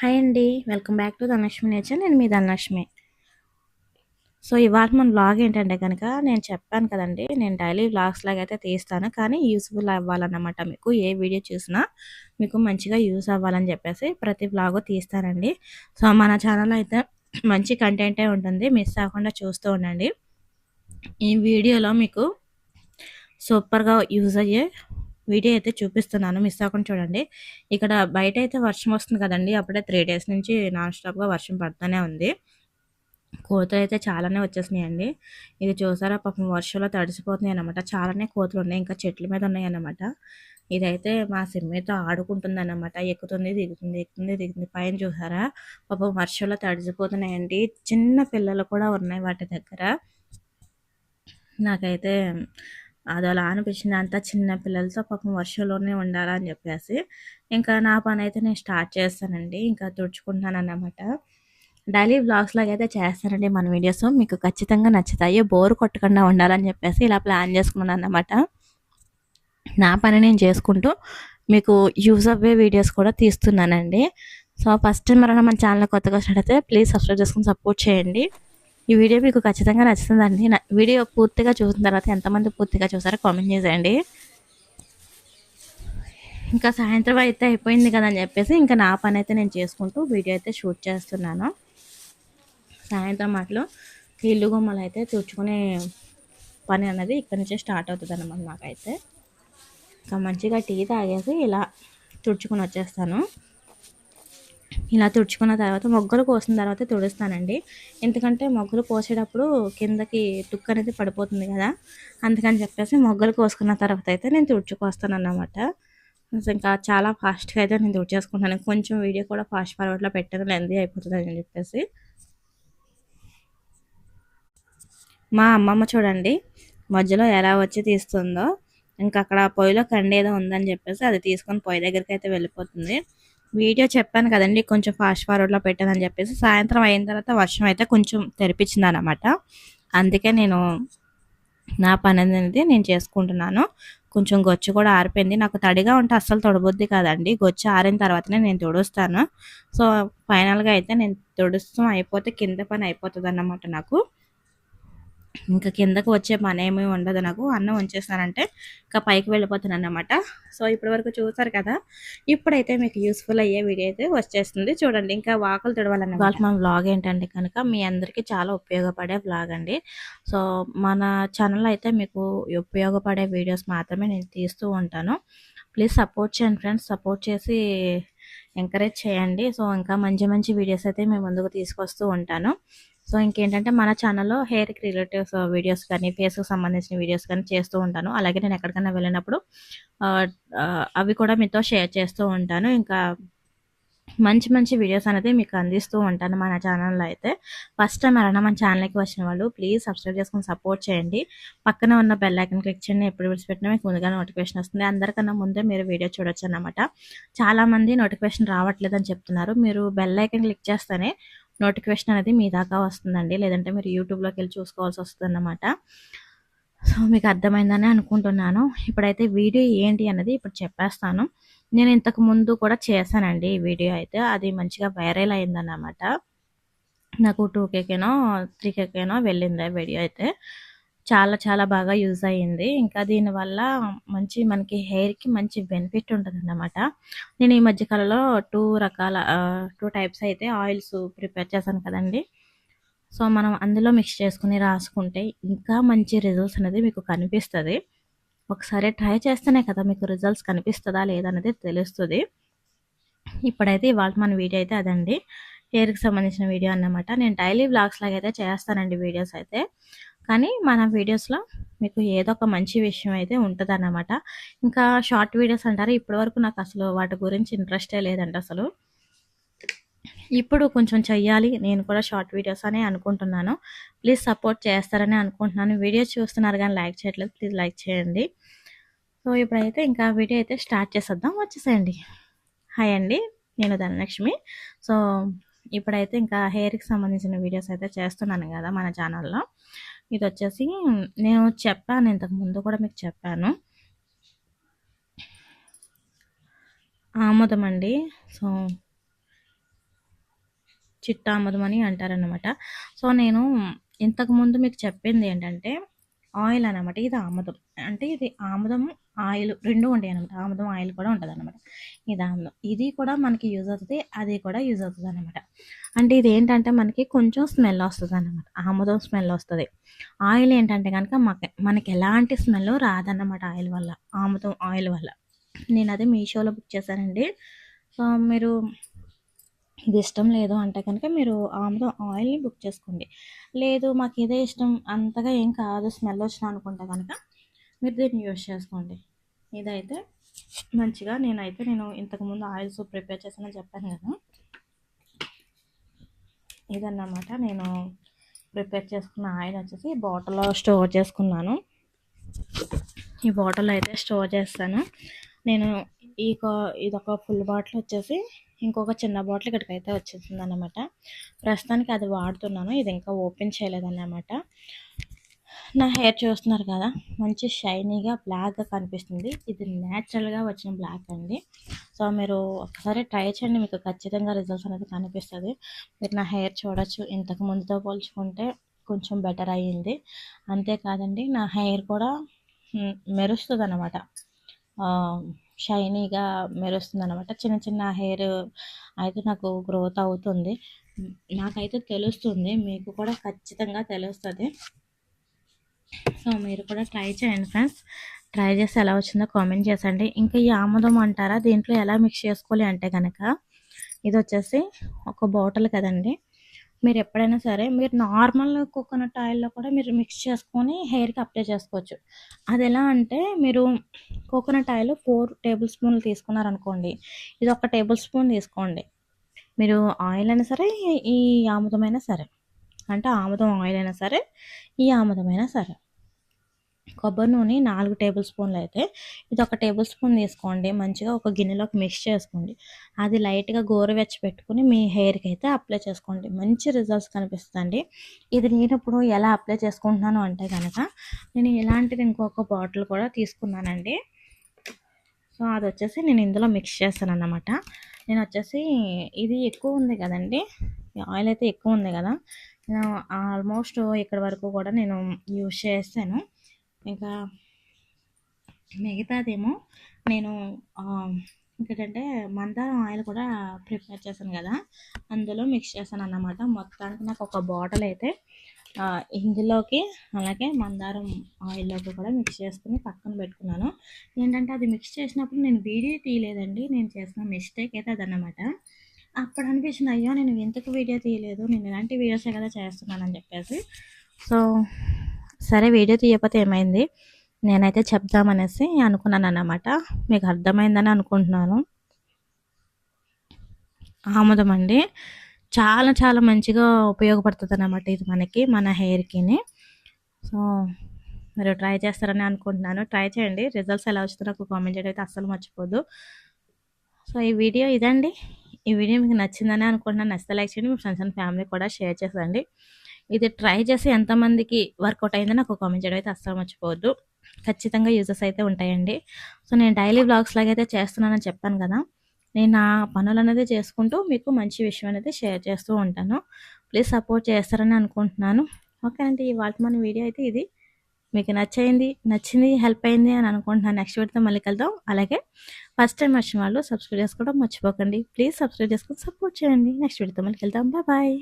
Hi అండి. Welcome back to Dhanalakshmi nature. నేను మీ ధనలక్ష్మి. సో ఇవాళ మన బ్లాగ్ ఏంటంటే కనుక నేను చెప్పాను కదండి నేను డైలీ వ్లాగ్స్ లాగా అయితే తీస్తాను కానీ యూస్ఫుల్ అవ్వాలన్నమాట మీకు. ఏ వీడియో చూసినా మీకు మంచిగా యూస్ అవ్వాలని చెప్పేసి ప్రతి వ్లాగ్ తీస్తానండి. సో మన ఛానల్ అయితే మంచి కంటెంటే ఉంటుంది మిస్ అవ్వకుండా చూస్తూ ఉండండి. ఈ వీడియోలో మీకు సూపర్గా యూజ్ అయ్యే వీడియో అయితే చూపిస్తున్నాను మిస్ అవ్వకుండా చూడండి. ఇక్కడ బయట అయితే వర్షం వస్తుంది కదండి అప్పుడే త్రీ డేస్ నుంచి నాన్ స్టాప్గా వర్షం పడుతూనే ఉంది. కోతులు అయితే చాలానే వచ్చేసినాయండి. ఇది చూసారా పాపం వర్షంలో తడిసిపోతున్నాయి అనమాట చాలానే కోతులు ఉన్నాయి ఇంకా చెట్ల మీద ఉన్నాయి అన్నమాట. ఇదైతే మా సిమ్మితో ఆడుకుంటుంది అనమాట ఎక్కుతుంది దిగుతుంది ఎక్కుతుంది దిగుతుంది. పైన చూసారా పాపం వర్షంలో తడిసిపోతున్నాయండి. చిన్న పిల్లలు కూడా ఉన్నాయి వాటి దగ్గర. నాకైతే అది అలా అనిపించింది. అంతా చిన్న పిల్లలతో పాపం వర్షంలోనే ఉండాలని చెప్పేసి. ఇంకా నా పని అయితే నేను స్టార్ట్ చేస్తానండి. ఇంకా తుడుచుకుంటాను అన్నమాట డైలీ బ్లాగ్స్ లాగా అయితే చేస్తానండి. మన వీడియోస్ మీకు ఖచ్చితంగా నచ్చుతాయి. బోర్ కొట్టకుండా ఉండాలని చెప్పేసి ఇలా ప్లాన్ చేసుకున్నాను అన్నమాట నా పని నేను చేసుకుంటూ మీకు యూజ్ అవ్వే వీడియోస్ కూడా తీస్తున్నానండి. సో ఫస్ట్ టైం మన ఛానల్ కొత్తగా స్టార్ట్ అయితే ప్లీజ్ సబ్స్క్రైబ్ చేసుకుని సపోర్ట్ చేయండి. ఈ వీడియో మీకు ఖచ్చితంగా నచ్చుతుందండి. వీడియో పూర్తిగా చూసిన తర్వాత ఎంతమంది పూర్తిగా చూసారో కామెంట్ చేసేయండి. ఇంకా సాయంత్రం అయితే అయిపోయింది కదా అని చెప్పేసి ఇంకా నా పని అయితే నేను చేసుకుంటూ వీడియో అయితే షూట్ చేస్తున్నాను. సాయంత్రం మాటలో ఇల్లు గుమ్మలు అయితే తుడుచుకునే పని అన్నది ఇక్కడ నుంచే స్టార్ట్ అవుతుంది అనమాట నాకైతే ఇంకా మంచిగా టీ తాగేసి ఇలా తుడుచుకుని వచ్చేస్తాను. ఇలా తుడుచుకున్న తర్వాత మొగ్గలు కోసిన తర్వాత తుడుస్తానండి. ఎందుకంటే మొగ్గలు కోసేటప్పుడు కిందకి తుక్కు అనేది పడిపోతుంది కదా. అందుకని చెప్పేసి మొగ్గలు కోసుకున్న తర్వాత అయితే నేను తుడుచుకొస్తాను అన్నమాట ఇంకా చాలా ఫాస్ట్గా అయితే నేను తుడిచేసుకుంటాను. కొంచెం వీడియో కూడా ఫాస్ట్ ఫార్వర్డ్లో పెట్టాను లెందీ అయిపోతుంది అని చెప్పేసి. మా అమ్మమ్మ చూడండి మధ్యలో ఎలా వచ్చి తీస్తుందో. ఇంకా అక్కడ పొయ్యిలో కండి ఏదో ఉందని చెప్పేసి అది తీసుకొని పొయ్యి దగ్గరికి అయితే వెళ్ళిపోతుంది. వీడియో చెప్పాను కదండి కొంచెం ఫాస్ట్ ఫార్వర్డ్లో పెట్టానని చెప్పేసి సాయంత్రం అయిన తర్వాత వర్షం అయితే కొంచెం తెరిపించింది అనమాట అందుకే నేను నా పని అనేది నేను చేసుకుంటున్నాను. కొంచెం గొచ్చు కూడా ఆరిపోయింది. నాకు తడిగా ఉంటే అస్సలు తొడబుద్ది కాదండి. గొచ్చు ఆరిన తర్వాతనే నేను తుడుస్తాను. సో ఫైనల్గా అయితే నేను తుడుస్తూ అయిపోతే కింద పని అయిపోతుంది అన్నమాట నాకు. ఇంకా కిందకు వచ్చే పని ఏమీ ఉండదు. నాకు అన్నం ఉంచేస్తానంటే ఇంకా పైకి వెళ్ళిపోతున్నాను అనమాట సో ఇప్పటి వరకు చూసారు కదా ఇప్పుడైతే మీకు యూస్ఫుల్ అయ్యే వీడియో అయితే వచ్చేస్తుంది. చూడండి ఇంకా వాకలు తిడవాలని వాళ్ళ మన వ్లాగ్ ఏంటంటే కనుక మీ అందరికీ చాలా ఉపయోగపడే వ్లాగ్ అండి. సో మన ఛానల్ అయితే మీకు ఉపయోగపడే వీడియోస్ మాత్రమే నేను తీస్తూ ఉంటాను. ప్లీజ్ సపోర్ట్ చేయండి ఫ్రెండ్స్ సపోర్ట్ చేసి ఎంకరేజ్ చేయండి. సో ఇంకా మంచి మంచి వీడియోస్ అయితే మేము ముందుకు తీసుకొస్తూ ఉంటాను. సో ఇంకేంటంటే మన ఛానల్లో హెయిర్కి రిలేటివ్స్ వీడియోస్ కానీ ఫేస్కి సంబంధించిన వీడియోస్ కానీ చేస్తూ ఉంటాను. అలాగే నేను ఎక్కడికైనా వెళ్ళినప్పుడు అవి కూడా మీతో షేర్ చేస్తూ ఉంటాను. ఇంకా మంచి మంచి వీడియోస్ అనేది మీకు అందిస్తూ ఉంటాను మన ఛానల్లో అయితే. ఫస్ట్ టైం ఎవరైనా మన ఛానల్కి వచ్చిన వాళ్ళు ప్లీజ్ సబ్స్క్రైబ్ చేసుకుని సపోర్ట్ చేయండి. పక్కన ఉన్న బెల్ ఐకన్ క్లిక్ చేయండి. ఎప్పుడు విడిచిపెట్టినా మీకు ముందుగా నోటిఫికేషన్ వస్తుంది. అందరికన్నా ముందే మీరు వీడియో చూడొచ్చు అనమాట చాలామంది నోటిఫికేషన్ రావట్లేదని చెప్తున్నారు. మీరు బెల్ ఐకన్ క్లిక్ చేస్తేనే నోటిఫికేషన్ అనేది మీ దాకా వస్తుందండి. లేదంటే మీరు యూట్యూబ్లోకి వెళ్ళి చూసుకోవాల్సి వస్తుంది అన్నమాట సో మీకు అర్థమైందని అనుకుంటున్నాను. ఇప్పుడైతే వీడియో ఏంటి అన్నది ఇప్పుడు చెప్పేస్తాను. నేను ఇంతకు ముందు కూడా చేశానండి ఈ వీడియో అయితే. అది మంచిగా వైరల్ అయిందన్నమాట. నాకు టూ కేకేనో త్రీ కేకేనో వెళ్ళింది వీడియో అయితే. చాలా చాలా బాగా యూజ్ అయ్యింది. ఇంకా దీనివల్ల మంచి మనకి హెయిర్కి మంచి బెనిఫిట్ ఉంటుంది అన్నమాట నేను ఈ మధ్యకాలంలో టూ రకాల టూ టైప్స్ అయితే ఆయిల్స్ ప్రిపేర్ చేశాను కదండి. సో మనం అందులో మిక్స్ చేసుకుని రాసుకుంటే ఇంకా మంచి రిజల్ట్స్ అనేది మీకు కనిపిస్తుంది. ఒకసారి ట్రై చేస్తేనే కదా మీకు రిజల్ట్స్ కనిపిస్తుందా లేదనేది తెలుస్తుంది. ఇప్పుడైతే ఇవాళ మన వీడియో అయితే అదండి. హెయిర్కి సంబంధించిన వీడియో అన్నమాట. నేను డైలీ బ్లాగ్స్ లాగా అయితే చేస్తానండి వీడియోస్ అయితే. కానీ మన వీడియోస్లో మీకు ఏదో ఒక మంచి విషయం అయితే ఉంటుంది అన్నమాట ఇంకా షార్ట్ వీడియోస్ అంటారు? ఇప్పటి వరకు నాకు అసలు వాటి గురించి ఇంట్రెస్టే లేదండి అసలు. ఇప్పుడు కొంచెం చెయ్యాలి. నేను కూడా షార్ట్ వీడియోస్ అనే అనుకుంటున్నాను. ప్లీజ్ సపోర్ట్ చేస్తారని అనుకుంటున్నాను. వీడియోస్ చూస్తున్నారు కానీ లైక్ చేయట్లేదు. ప్లీజ్ లైక్ చేయండి. సో ఇప్పుడైతే ఇంకా వీడియో అయితే స్టార్ట్ చేసేద్దాం. వచ్చేసేయండి. హాయ్ అండి. నేను ధనలక్ష్మి. సో ఇప్పుడైతే ఇంకా హెయిర్కి సంబంధించిన వీడియోస్ అయితే చేస్తున్నాను కదా మన ఛానల్లో. ఇది వచ్చేసి నేను చెప్పాను ఇంతకు ముందు కూడా మీకు చెప్పాను. ఆముదం అండి. సో చిట్టామదం అని అంటారనమాట సో నేను ఇంతకుముందు మీకు చెప్పింది ఏంటంటే ఆయిల్ అనమాట ఇది ఆముదం. అంటే ఇది ఆముదం ఆయిల్ రెండు ఉంటాయి అనమాట ఆముదం ఆయిల్ కూడా ఉంటుంది అనమాట ఇది ఆముదం ఇది కూడా మనకి యూజ్ అవుతుంది అది కూడా యూజ్ అవుతుంది అనమాట అంటే ఇది ఏంటంటే మనకి కొంచెం స్మెల్ వస్తుంది అనమాట ఆముదం స్మెల్ వస్తుంది. ఆయిల్ ఏంటంటే కనుక మనకి ఎలాంటి స్మెల్ రాదన్నమాట ఆయిల్ వల్ల ఆముదం ఆయిల్ వల్ల. నేను అదే మీషోలో బుక్ చేశానండి. సో మీరు ఇది ఇష్టం లేదు అంటే కనుక మీరు ఆముదం ఆయిల్ని బుక్ చేసుకోండి. లేదు మాకు ఇదే ఇష్టం అంతగా ఏం కాదు స్మెల్ వచ్చిన అనుకుంటే కనుక మీరు దీన్ని యూజ్ చేసుకోండి. ఇదైతే మంచిగా నేనైతే నేను ఇంతకుముందు ఆయిల్స్ ప్రిపేర్ చేసానని చెప్పాను కదా. ఇదన్నమాట. నేను ప్రిపేర్ చేసుకున్న ఆయిల్ వచ్చేసి బాటిల్లో స్టోర్ చేసుకున్నాను. ఈ బాటిల్ అయితే స్టోర్ చేస్తాను. నేను ఈ ఇదొక ఫుల్ బాటిల్ వచ్చేసి ఇంకొక చిన్న బాటిల్ ఇక్కడికి అయితే వచ్చేసింది అనమాట ప్రస్తుతానికి అది వాడుతున్నాను ఇది ఇంకా ఓపెన్ చేయలేదన్నమాట. నా హెయిర్ చూస్తున్నారు కదా మంచి షైనీగా బ్లాక్గా కనిపిస్తుంది. ఇది న్యాచురల్గా వచ్చిన బ్లాక్ అండి. సో మీరు ఒకసారి ట్రై చేయండి మీకు ఖచ్చితంగా రిజల్ట్స్ అనేది కనిపిస్తుంది. మీరు నా హెయిర్ చూడొచ్చు. ఇంతకు ముందుతో పోల్చుకుంటే కొంచెం బెటర్ అయ్యింది. అంతేకాదండి నా హెయిర్ కూడా మెరుస్తుంది అనమాట షైనీగా మెరుస్తుంది అనమాట చిన్న చిన్న హెయిర్ అయితే నాకు గ్రోత్ అవుతుంది. నాకైతే తెలుస్తుంది మీకు కూడా ఖచ్చితంగా తెలుస్తుంది. సో మీరు కూడా ట్రై చేయండి ఫ్రెండ్స్. ట్రై చేసి ఎలా వచ్చిందో కామెంట్ చేసండి. ఇంకా ఈ ఆముదం అంటారా? దీంట్లో ఎలా మిక్స్ చేసుకోవాలి అంటే కనుక ఇది వచ్చేసి ఒక బాటిల్ కదండి. మీరు ఎప్పుడైనా సరే మీరు నార్మల్ కోకోనట్ ఆయిల్లో కూడా మీరు మిక్స్ చేసుకొని హెయిర్కి అప్లై చేసుకోవచ్చు. అది ఎలా అంటే మీరు కోకోనట్ ఆయిల్ ఫోర్ టేబుల్ స్పూన్లు తీసుకున్నారనుకోండి ఇది ఒక టేబుల్ స్పూన్ తీసుకోండి. మీరు ఆయిల్ అయినా సరే ఈ ఆముదమైనా సరే అంటే ఆముదం ఆయిల్ అయినా సరే ఈ ఆముదమైనా సరే. కొబ్బరి నూనె నాలుగు టేబుల్ స్పూన్లు అయితే ఇది ఒక టేబుల్ స్పూన్ తీసుకోండి. మంచిగా ఒక గిన్నెలోకి మిక్స్ చేసుకోండి. అది లైట్గా గోరువెచ్చ పెట్టుకుని మీ హెయిర్కి అయితే అప్లై చేసుకోండి. మంచి రిజల్ట్స్ కనిపిస్తుంది ఇది నేను ఇప్పుడు ఎలా అప్లై చేసుకుంటున్నాను అంటే కనుక నేను ఇలాంటిది ఇంకొక బాటిల్ కూడా తీసుకున్నానండి. సో అది వచ్చేసి నేను ఇందులో మిక్స్ చేస్తాను అన్నమాట నేను వచ్చేసి ఇది ఎక్కువ ఉంది కదండి. ఆయిల్ అయితే ఎక్కువ ఉంది కదా. నేను ఆల్మోస్ట్ ఇక్కడ వరకు కూడా నేను యూజ్ చేస్తాను ఇంకా మిగతాదేమో నేను ఇంకేంటంటే మందారం ఆయిల్ కూడా ప్రిపేర్ చేశాను కదా అందులో మిక్స్ చేశాను అన్నమాట మొత్తానికి నాకు ఒక బాటిల్ అయితే ఇందులోకి అలాగే మందారం ఆయిల్లోకి కూడా మిక్స్ చేసుకుని పక్కన పెట్టుకున్నాను. ఏంటంటే అది మిక్స్ చేసినప్పుడు నేను వీడియో తీయలేదండి నేను చేసిన మిస్టేక్ అయితే అదన్నమాట. అప్పుడు అనిపించింది అయ్యో నేను ఎందుకు వీడియో తీయలేదు నేను ఇలాంటి వీడియోసే కదా చేస్తున్నానని చెప్పేసి. సో సరే వీడియో తీయకపోతే ఏమైంది? నేనైతే చెప్దామనేసి అనుకున్నాను అన్నమాట మీకు అర్థమైందని అనుకుంటున్నాను. ఆముదం అండి చాలా చాలా మంచిగా ఉపయోగపడుతుంది అన్నమాట ఇది మనకి మన హెయిర్కిని సో మీరు ట్రై చేస్తారని అనుకుంటున్నాను. ట్రై చేయండి. రిజల్ట్స్ ఎలా వచ్చిందో నాకు కామెంట్ చేయడం అయితే అస్సలు మర్చిపోద్దు సో ఈ వీడియో ఇదండి. ఈ వీడియో మీకు నచ్చిందని అనుకుంటున్నాను. నచ్చితే లైక్ చేయండి. మీ ఫ్రెండ్స్ అండ్ ఫ్యామిలీ కూడా షేర్ చేసండి ఇది ట్రై చేసి ఎంతమందికి వర్కౌట్ అయిందో నాకు కామెంట్ చేయడం అయితే అస్సలు మర్చిపోవద్దు. ఖచ్చితంగా యూజెస్ అయితే ఉంటాయండి. సో నేను డైలీ బ్లాగ్స్ లాగైతే చేస్తున్నానని చెప్పాను కదా. నేను నా పనులు అనేది చేసుకుంటూ మీకు మంచి విషయం అనేది షేర్ చేస్తూ ఉంటాను. ప్లీజ్ సపోర్ట్ చేస్తారని అనుకుంటున్నాను. ఓకే అండి ఇవాళ మన వీడియో అయితే ఇది. మీకు నచ్చింది నచ్చింది హెల్ప్ అయింది అని అనుకుంటున్నాను. నెక్స్ట్ వీడియోతో మళ్ళీ కలుద్దాం. అలాగే ఫస్ట్ టైం వచ్చిన వాళ్ళు సబ్స్క్రైబ్ చేసుకోవడం మర్చిపోకండి. ప్లీజ్ సబ్స్క్రైబ్ చేసుకొని సపోర్ట్ చేయండి. నెక్స్ట్ వీడియోతో మళ్ళీ కలుద్దాం. బాయ్